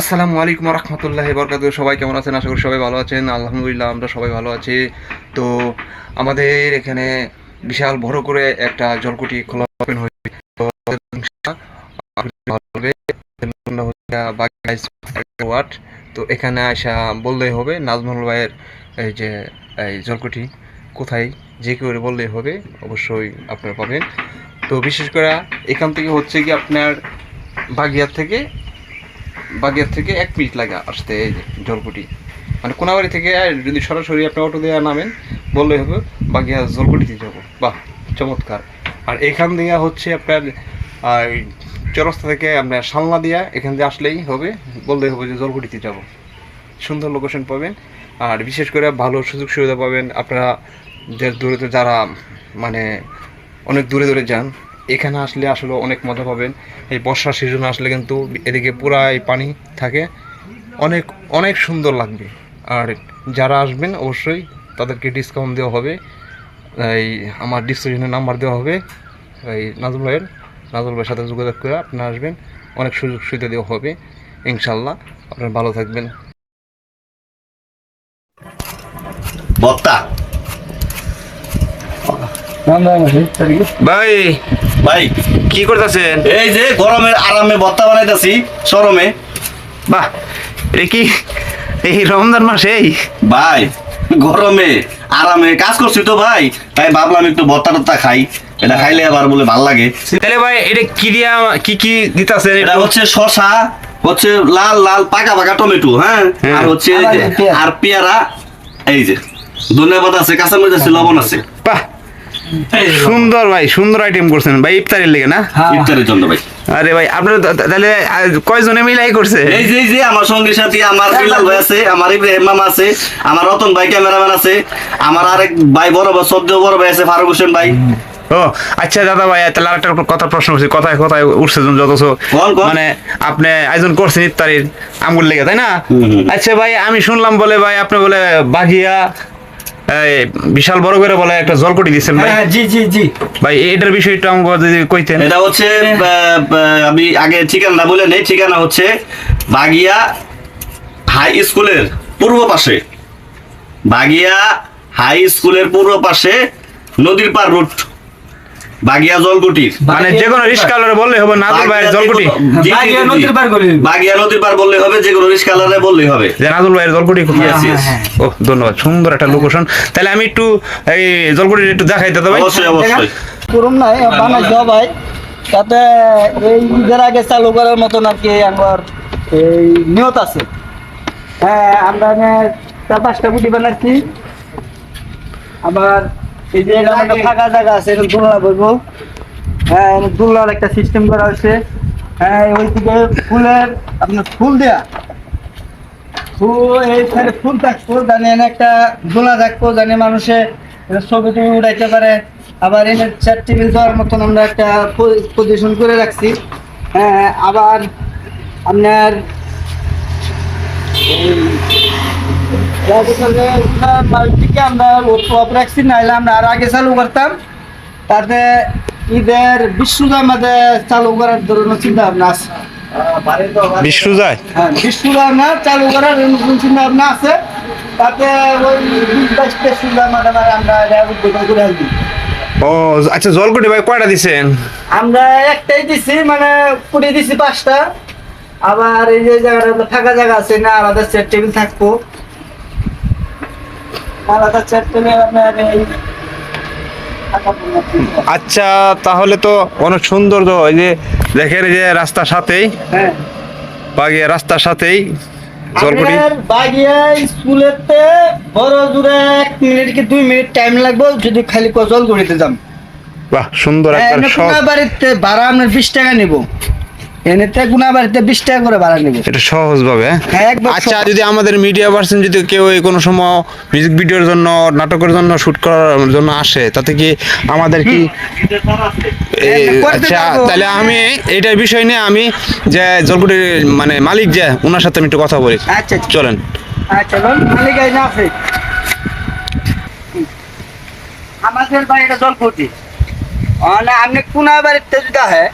আসসালামু আলাইকুম রহমতুল্লাহ বরকাত সবাই কেমন আছেন? আশা করি সবাই ভালো আছেন। আলহামদুলিল্লাহ, আমরা সবাই ভালো আছি। তো আমাদের এখানে বিশাল বড় করে একটা জলকুটি খোলা ওপেন হয়েছে। তো এখানে আসা বললেই হবে, নাজমুল ভাইয়ের এই যে, এই জলকুটি কোথায়, যে কেউ বললেই হবে, অবশ্যই আপনারা পাবেন। তো বিশেষ করে এখান থেকে হচ্ছে কি আপনার বাগিয়ার থেকে বাগিয়ার থেকে এক মিনিট লাগে আসতে, এই যে জলকুটি মানে কোনাবাড়ি থেকে যদি সরাসরি আপনি অটো দিয়ে নামেন, বললেই হবে বাগিয়া জলকুটিতে যাব। বাহ, চমৎকার। আর এখান দিয়ে হচ্ছে আপনার চরস্তা থেকে আপনার সালনা দিয়া এখান দিয়ে আসলেই হবে, বললেই হবে যে জলকুটিতে যাব। সুন্দর লোকেশন পাবেন, আর বিশেষ করে ভালো সুযোগ সুবিধা পাবেন আপনারা যে দূরে যারা মানে অনেক দূরে দূরে যান, এখানে আসলে আসলে অনেক মজা পাবেন। এই বর্ষার সিজনে আসলে কিন্তু এদিকে পুরাই পানি থাকে, অনেক অনেক সুন্দর লাগবে। আর যারা আসবেন অবশ্যই তাদেরকে ডিসকাউন্ট দেওয়া হবে, এই আমার ডিসক্রিপশনে নাম্বার দেওয়া হবে, এই নাজুল ভাইয়ের। নাজুল ভাইয়ের সাথে যোগাযোগ করে আপনারা আসবেন। অনেক সুযোগ সুবিধা দেওয়া হবে ইনশাল্লাহ আপনারা ভালো থাকবেন। বত্তা ভাই ভাই। কি করতেছেন? এই যে গরমের আরামে বত্তা বানাইতাছি সরমে বাহ এটা কি এই রমজান মাসেই ভাই গরমে আরামে কাজ করছি তো ভাই তাই ভাবলাম একটু বত্তা টত্তা খাই। এটা খাইলে আবার বলে ভালো লাগে। তাহলে ভাই এটা কি দিয়া কি কি দিতেছেন এটা হচ্ছে শশা হচ্ছে লাল লাল পাকা পাকা টমেটো হ্যাঁ? হ্যাঁ। আর হচ্ছে এই যে, আর পেয়ারা। এই যে ধন্যবাদ আছে কাঁচামরিচ আছে লবণ আছে। বাহ! সুন্দর ভাই সুন্দর আইটেম করছেন। ভাই ইফতারের লেগে না? হ্যাঁ। ইফতারের জন্য ভাই। আরে ভাই আপনারা তাহলে কয়জনে মিলাই করছে? এই যে এই যে আমার সঙ্গী সাথী আমার বিলাল ভাই। আছে আমার ইব্রাহিম মামা আছে আমার রতন ভাই ক্যামেরাম্যান আছে আমার আরেক ভাই বড় ভাই সদ্য বড় ভাই আছে ফারুক হোসেন ভাই। ও আচ্ছা দাদা ভাই তাহলে আরেকটা কথা প্রশ্ন করছি। কথায় কথায় উঠছে যত। মানে আপনি আয়োজন করছেন ইফতারির আঙ্গুল লেগে তাই না। আচ্ছা ভাই আমি শুনলাম বলে ভাই আপনি বলে বাঘিয়া এই, বিশাল বড় করে বলে একটা জলকটি দিচ্ছেন ভাই। হ্যাঁ জি জি জি। ভাই এটার বিষয়টা আমাকে যদি কইতেন। এটা হচ্ছে আহ, আমি আগে ঠিকানা বলে নেই। ঠিকানা হচ্ছে বাগিয়া হাই স্কুলের পূর্ব পাশে। বাগিয়া হাই স্কুলের পূর্ব পাশে নদীর পার রুট। বাগিয়া জলকুটির। মানে যে কোনো রিস্কালরে বললে হবে নাজুল ভাইয়ের জলকুটি। বাগিয়া। নদীর পার গলি। বাগিয়া নদীর পার বললে হবে যে কোনো রিস্কালারে বললেই হবে। যে নাজুল ভাইয়ের জলকুটি কোথায় Yes, yes. ও ধন্যবাদ। সুন্দর একটা লোকেশন তাহলে আমি একটু এই জলকুটি একটু দেখাই তো ভাই। অবশ্যই অবশ্যই। করুন নাই বানাই দাও ভাই। তাতে এই ঈদের আগে চালু করার মতন আর কি আমার এই নিয়ত আছে। হ্যাঁ আমরা চার পাঁচটা গুটি বানাচ্ছি। আবার এই যে একটা ফাঁকা জায়গা আছে বলব হ্যাঁ সিস্টেম করা হয়েছে। হ্যাঁ ফুলের আপনার ফুল দেয়া? ফুল একটা দোলা জানি মানুষে ছবি টবি উঠাইতে পারে। আবার এনে চার টেবিল দেওয়ার মতন আমরা একটা পজিশন করে রাখছি। হ্যাঁ আবার আপনার আমরা অফ রাখছি নাহলে আমরা আর আগে চালু করতাম তাতে ঈদের আমাদের চালু করার ধরনের চিন্তা ভাবনা আছে হ্যাঁ না চালু করার নতুন চিন্তা ভাবনা আছে। তাতে ওই বিশ মাধ্যমে আমরা উদ্বোধন করে আসবি। ও আচ্ছা জলকুটি ভাই কয়টা দিছেন? আমরা একটাই দিছি মানে পুড়ে দিছি পাঁচটা। আবার এই যে জায়গাটা ফাঁকা জায়গা আছে না আলাদা টেবিল থাকব। আপনার এই আচ্ছা তাহলে তো অনেক সুন্দর তো এই যে দেখেন যে রাস্তার সাথেই হ্যাঁ। বাগিয়া রাস্তার সাথেই বাগিয়া স্কুলেতে বড় জুড়ে এক মিনিট কি দুই মিনিট টাইম লাগবে যদি খালি কজল গড়িতে যাম। বাহ সুন্দর একটা এনে শখ। বাড়িতে ভাড়া আপনার বিশ টাকা নিব। এনেতে বাড়িতে বিশ টাকা করে ভাড়া নিব। এটা সহজ ভাবে হ্যাঁ, আচ্ছা যদি আমাদের মিডিয়া পার্সন যদি কেউ এই কোনো সময় মিউজিক ভিডিওর জন্য নাটকের জন্য শুট করার জন্য আসে তাতে কি আমাদের কি আচ্ছা তাহলে আমি এটার বিষয় নিয়ে আমি যে জলকুটির মানে মালিক যে ওনার সাথে আমি একটু কথা বলি। আচ্ছা আচ্ছা। চলেন। আচ্ছা মালিক আইনা আছে। আমাদের জলপটি মানে আপনি কোনা বাড়িতে যদি হয়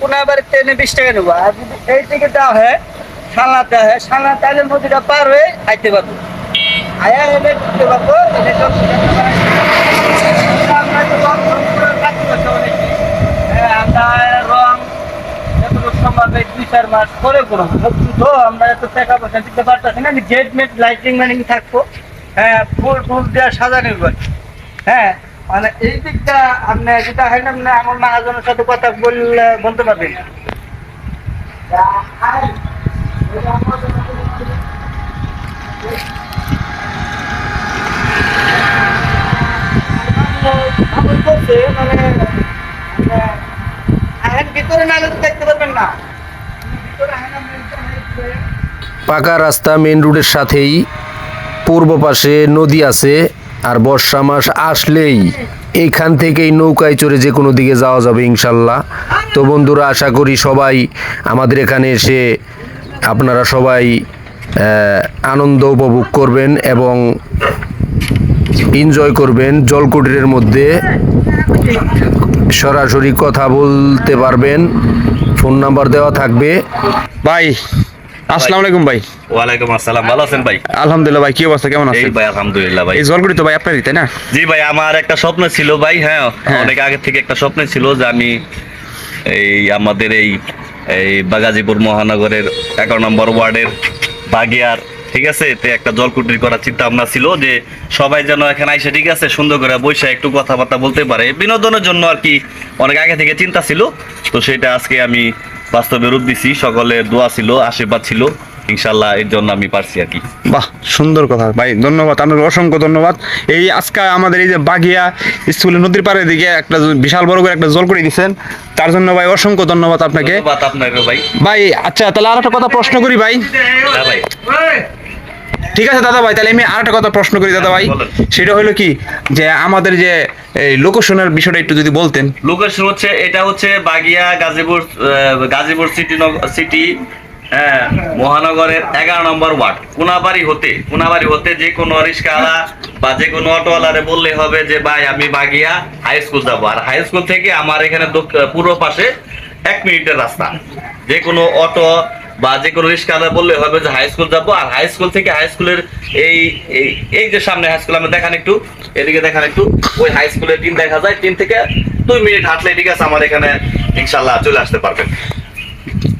কোনা বাড়িতে এনে বিশ টাকা নেব। আর যদি এই থেকে দেওয়া হয় সালনাতে হয় সালনা পার হয়ে আইতে পারব। আয়া এলে ঢুকতে পারব এনে জলপটি আমরা রং হ্যাঁ আমরা রং এগুলো দুই চার মাস পরে করব। তো আমরা এত টাকা পয়সা দিতে পারতেছি না গেট মেট লাইটিং মাইটিং থাকব। হ্যাঁ ফুল টুল দেওয়া সাজানো হ্যাঁ মানে এই দিকটা আপনি যেটা হয় না মানে আমার মহাজনের সাথে কথা বললে বলতে পারবেন। মানে ভিতরে দেখতে পারবেন না। আপনি পাকা রাস্তা মেন রোডের সাথেই পূর্ব পাশে নদী আছে। আর বর্ষা মাস আসলেই এইখান থেকেই নৌকায় চড়ে যে কোনো দিকে যাওয়া যাবে ইনশাল্লাহ। তো বন্ধুরা, আশা করি সবাই আমাদের এখানে এসে আপনারা সবাই আনন্দ উপভোগ করবেন এবং এনজয় করবেন। জলকুটিরের মধ্যে সরাসরি কথা বলতে পারবেন। ফোন নাম্বার দেওয়া থাকবে। ভাই আসসালামু আলাইকুম ভাই। ওয়ালাইকুম আসসালাম। ভালো আছেন ভাই? আলহামদুলিল্লাহ ভাই কি অবস্থা? কেমন এই আছেন? ভাই আলহামদুলিল্লাহ ভাই। এই জলগুড়ি তো ভাই আপনারই তাই না? জি ভাই আমার একটা স্বপ্ন ছিল ভাই হ্যাঁ। হ্যাঁ। অনেক আগে থেকে একটা স্বপ্ন ছিল যে আমি এই আমাদের এই এই বাগাজিপুর মহানগরের এগারো নম্বর ওয়ার্ডের বাগিয়ার ঠিক আছে? তে একটা জলকুটির করার চিন্তা ভাবনা ছিল যে সবাই যেন এখানে আইসে ঠিক আছে সুন্দর করে বসে একটু কথাবার্তা বলতে পারে। বিনোদনের জন্য আর কি অনেক আগে থেকে চিন্তা ছিল। তো সেটা আজকে আমি বাস্তবে রূপ দিছি সকলের দোয়া ছিল আশীর্বাদ ছিল। ইনশাল্লাহ এর জন্য আমি পারছি আর কি। বাহ সুন্দর কথা। ভাই ধন্যবাদ আপনাকে অসংখ্য ধন্যবাদ। এই আজকে আমাদের এই যে বাগিয়া স্কুলের নদীর পাড়ের দিকে একটা বিশাল বড় করে একটা জল করে দিচ্ছেন তার জন্য ভাই অসংখ্য ধন্যবাদ আপনাকে। ধন্যবাদ আপনাকে ভাই। ভাই আচ্ছা তাহলে আর একটা কথা প্রশ্ন করি ভাই। হ্যাঁ ভাই। ঠিক আছে দাদা ভাই তাহলে আমি আর একটা কথা প্রশ্ন করি দাদা ভাই। সেটা হলো কি যে আমাদের যে এই লোকেশনের বিষয়টা একটু যদি বলতেন। লোকেশন হচ্ছে এটা হচ্ছে বাগিয়া গাজীপুর গাজীপুর সিটি সিটি হ্যাঁ মহানগরের এগারো নম্বর ওয়ার্ড। কোনাবাড়ি হতে কোনাবাড়ি হতে যে কোনো রিক্সাওয়ালা বা যে কোনো অটোওয়ালারে বললে হবে যে ভাই আমি বাগিয়া হাই স্কুল যাব। আর হাই স্কুল থেকে আমার এখানে পূর্ব পাশে এক মিনিটের রাস্তা। যে কোনো অটো বা যে কোনো রিক্সাওয়ালা বললে হবে যে হাই স্কুল যাব। আর হাই স্কুল থেকে হাই স্কুলের এই এই- যে সামনে হাই স্কুল আমরা দেখান একটু। এদিকে দেখান একটু। ওই হাই স্কুলের টিম দেখা যায় টিম থেকে দুই মিনিট হাঁটলে ঠিক আছে আমার এখানে ইনশাল্লাহ চলে আসতে পারবেন।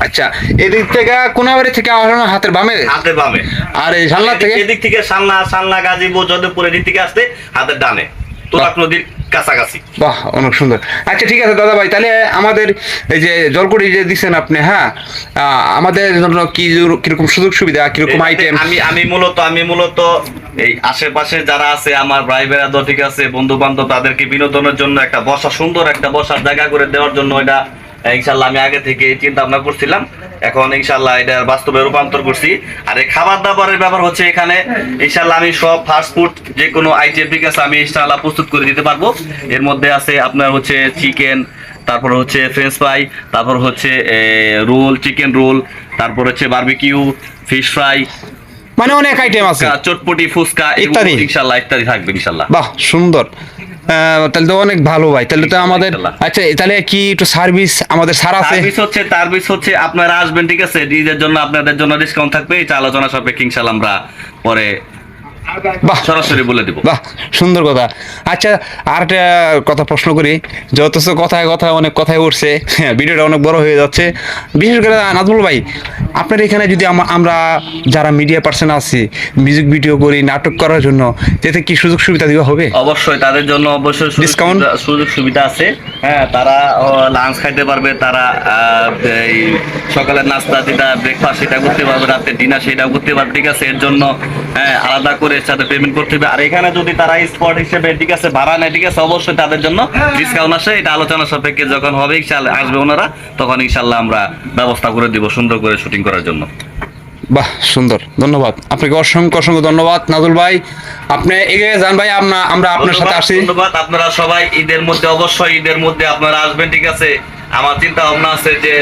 আচ্ছা এদিক থেকে কোনাবাড়ি থেকে আসলে হাতের বামে? হাতের বামে। আর এই সালনা থেকে? এদিক থেকে সালনা সালনা গাজীপুর এদিক থেকে আসতে হাতের ডানে। তোরাক নদীর কাছাকাছি। বাহ অনেক সুন্দর। আচ্ছা ঠিক আছে দাদা ভাই তাহলে আমাদের এই যে জলকুড়ি যে দিচ্ছেন আপনি হ্যাঁ আহ, আমাদের জন্য কি কীরকম সুযোগ সুবিধা কীরকম আইটেম আমি আমি মূলত আমি মূলত এই আশেপাশে যারা আছে আমার ভাই বেড়াদর ঠিক আছে বন্ধু বান্ধব তাদেরকে বিনোদনের জন্য একটা বসা সুন্দর একটা বসার জায়গা করে দেওয়ার জন্য এটা ইনশাল্লাহ আমি আগে থেকে চিন্তা ভাবনা করছিলাম। এখন ইনশাল্লাহ এটা বাস্তবে রূপান্তর করছি। আর এই খাবার দাবারের ব্যাপার হচ্ছে এখানে ইনশাল্লাহ আমি সব ফাস্ট ফুড যে কোনো আইটেম আছে আমি ইনশাল্লাহ প্রস্তুত করে দিতে পারব। এর মধ্যে আছে আপনার হচ্ছে চিকেন তারপর হচ্ছে ফ্রেঞ্চ ফ্রাই তারপর হচ্ছে রোল চিকেন রোল তারপর হচ্ছে বারবিকিউ ফিশ ফ্রাই মানে অনেক আইটেম আছে। চটপটি ফুচকা ইত্যাদি। ইনশাল্লাহ ইত্যাদি থাকবে ইনশাল্লাহ। বাহ সুন্দর। তাহলে তো অনেক ভালো ভাই। তাহলে তো আমাদের আচ্ছা তাহলে কি একটু সার্ভিস আমাদের সার আছে? সার্ভিস হচ্ছে সার্ভিস হচ্ছে আপনারা আসবেন ঠিক আছে? ঈদের জন্য আপনাদের জন্য ডিসকাউন্ট থাকবে। এটা আলোচনা সাপেক্ষে পেকিং আমরা পরে সরাসরি বলে দিব। বাহ সুন্দর কথা। আচ্ছা আর একটা কথা প্রশ্ন করি। কথায় কথায় অনেক কথাই উঠছে হ্যাঁ, ভিডিওটা অনেক বড় হয়ে যাচ্ছে। বিশেষ করে নাজমুল ভাই আপনার এখানে যদি আমরা যারা মিডিয়া পার্সন আছি মিউজিক ভিডিও করি নাটক করার জন্য এতে কি সুযোগ সুবিধা দেওয়া হবে? অবশ্যই তাদের জন্য অবশ্যই? সুবিধা- সুযোগ সুবিধা আছে। হ্যাঁ তারা লাঞ্চ খাইতে পারবে তারা সকালের নাস্তা যেটা ব্রেকফাস্ট সেটা করতে পারবে রাতে ডিনার সেটাও করতে পারবে ঠিক আছে? এর জন্য হ্যাঁ, আলাদা করে এর সাথে পেমেন্ট করতে হবে। আর এখানে যদি তারা স্পট হিসেবে ঠিক আছে ভাড়া নেয় ঠিক আছে অবশ্যই তাদের জন্য ডিসকাউন্ট আসে। এটা আলোচনা সাপেক্ষে যখন হবে ইনশাল্লাহ আসবে ওনারা তখন ইনশাল্লাহ আমরা ব্যবস্থা করে দিব সুন্দর করে শুটিং করার জন্য। বাহ সুন্দর। ধন্যবাদ। আপনাকে অসংখ্য অসংখ্য ধন্যবাদ নাজুল ভাই। আপনি এগিয়ে যান ভাই আমরা আমরা আপনার সাথে আসি। ধন্যবাদ। আপনারা সবাই ঈদের মধ্যে অবশ্যই ঈদের মধ্যে আপনারা আসবেন ঠিক আছে? আমার চিন্তা ভাবনা আছে যে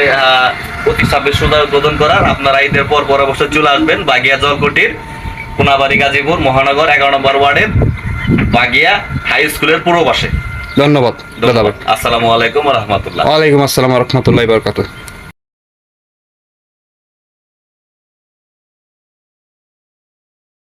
অতি ছাব্বিশ সুদা উদ্বোধন করার আপনারা ঈদের পর পর অবশ্যই চলে আসবেন বাগিয়া জলকুটির কোনাবাড়ি গাজীপুর মহানগর এগারো নম্বর ওয়ার্ডের বাগিয়া হাই স্কুলের পূর্ব পাশে ধন্যবাদ। ভাই আসসালামু আলাইকুম রহমতুল্লাহ। ওয়ালাইকুম আসসালাম রহমতুল্লাহ বরকাত